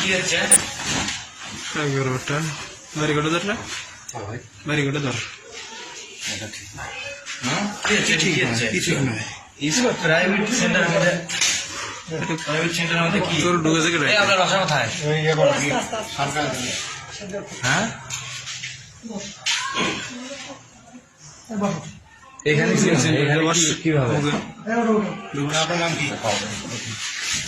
কি হচ্ছে ধর। প্রাইভেট সেন্টার মধ্যে প্রাইভেট সেন্টারের মধ্যে কি? তোর ঢুকেছে কেটে আপনার বাসা কোথায়? হ্যাঁ? এখানে কীভাবে? আপনার নাম কি?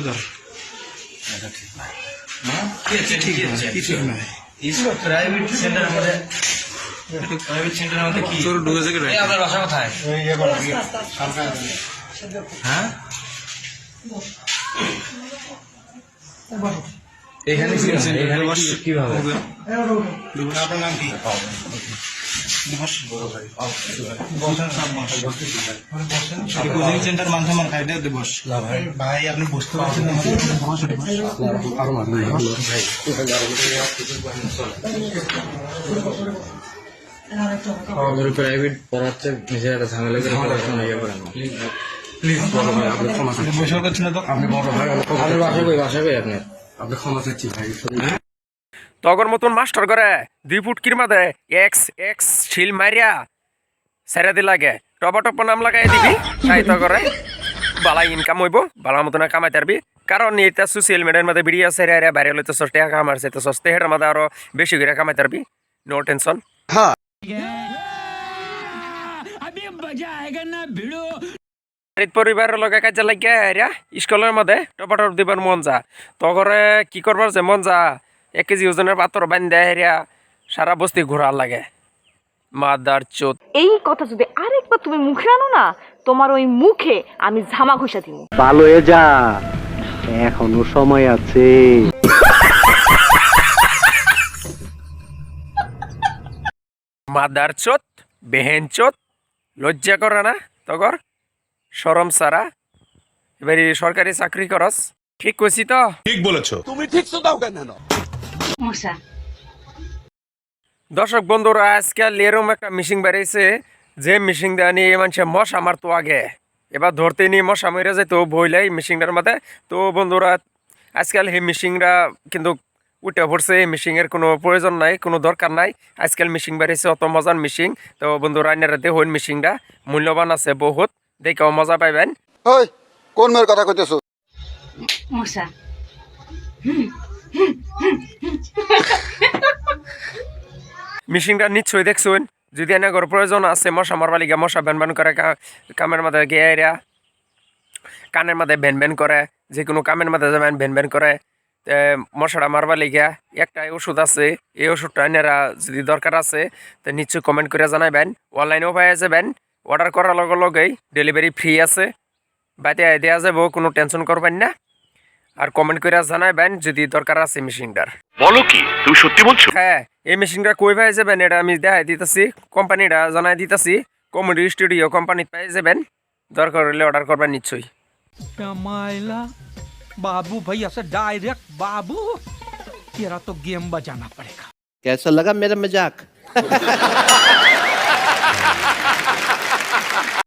ধর কি ঠিক আছে কিছু নয় প্রাইভেট সেন্টারের মধ্যে প্রাইভেট সেন্টারের মধ্যে কি তোর ঢুকেছে এই আপনার বাসা কোথায় হ্যাঁ এখানে কি কি- কীভাবে আপনার নাম কি কোচিং সেন্টার মানছে মান খাইতে দিবস না ভাই ভাই আপনি বুঝতে পারছেন না আরও মারবে প্রাইভেট পড়াচ্ছে নিজের একটা ঝামেলা করে পড়াশোনা ইয়ে করেন প্লিজ বড় ভাই আপনি ক্ষমা চাচ্ছি বসে তো আপনি বড় ভাই। আমি ক্ষমা বাসা কই? বাসা কই আপনার? আপনি ক্ষমা চাচ্ছি ভাই তগর মতন মাস্টার করে, দুই ফুট কিরমা দে, এক্স এক্স, শিল মারিয়া সেরা দি লাগে। টপা টপা নাম লাগাই দিবি, তাই তো করে বালা ইনকাম হইব, বালা মতন কামাই তারবি। কারণ এটা সোশ্যাল মিডিয়ার মধ্যে ভিডিও সেরা এরা বাইরে হলে সস্তে কামারছে তো সস্তে হেটার মধ্যে আরও বেশি করে কামাই তারবি। নো টেনশন বাড়িত পরিবারের লগে কাজে লাগিয়া এরা স্কুলের মধ্যে টপাটপ দিবার মন যা। তগরে কি করবার যে মন যা? এক কেজি ওজনের পাত্র বান্ধে হেরিয়া সারা বস্তি ঘোরার লাগে। মাদার চোদ। এই কথা যদি আরেকবার তুমি মুখে আনো না তোমার ওই মুখে আমি ঝামা ঘষা দিব। ভালো হয়ে যা এখনও সময় আছে। মাদার চোদ বেহেন চোদ লজ্জা করে না তগর? সরম সারা এবারে সরকারি চাকরি করস। ঠিক কইছি তো? মশা। দর্শক বন্ধুরা আজকাল এরম একটা মিশিং বেরিয়েছে। যে মিশিং দেওয়া নিয়ে মানুষের মশা মারতো আগে। এবার ধরতে নিয়ে মশা মেরে যেত বইলাই মিশিংটার মধ্যে তো বন্ধুরা আজকাল এই মিশিংরা কিন্তু উঠে পড়ছে। এই মিশিংয়ের কোনো প্রয়োজন নাই কোনো দরকার নাই। আজকাল মিশিং বেরিয়েছে অত মজার মিশিং তো বন্ধুরা আইনারা দেখুন মিশিংটা মূল্যবান আছে বহুত। দেখেও মজা পাইবেন। ওই কোন মেয়ের কথা কইতেছো? মশা। মিশিংটা নিশ্চয়ই দেখছুন। যদি এনে ঘর প্রয়োজন আছে, মশা মারবা লিগা মশা ভ্যান ভ্যান করে কামের মধ্যে গিয়ে কানের মধ্যে ভ্যান ভ্যান করে যে কোনো কামের মধ্যে যেমন ভ্যান ভ্যান করে মশাটা মারবা লিগা একটাই ওষুধ আছে, এই ওষুধটা এনারা যদি দরকার আছে, তো নিশ্চয়ই কমেন্ট করে জানাবেন অনলাইনেও পাই যাবেন অর্ডার করার লগে লগেই ডেলিভারি ফ্রি আছে। আই দেওয়া যাব, কোনো টেনশন করবেন না। আর কমেন্ট করে জানাবেন যদি দরকার আছে মেশিনটার হ্যাঁ এই মেশিনটা কই পাই যাবেন এটা আমি দেখাই দিতেছি কোম্পানিটা জানাই দিতেছি কমেডি স্টুডিও কোম্পানি পাই যাবেন দরকার হলে অর্ডার করবেন নিশ্চয়ই मायला बाबू भैया से डायरेक्ट बाबू तेरा तो गेम बजाना पड़ेगा कैसा लगा मेरा मजाक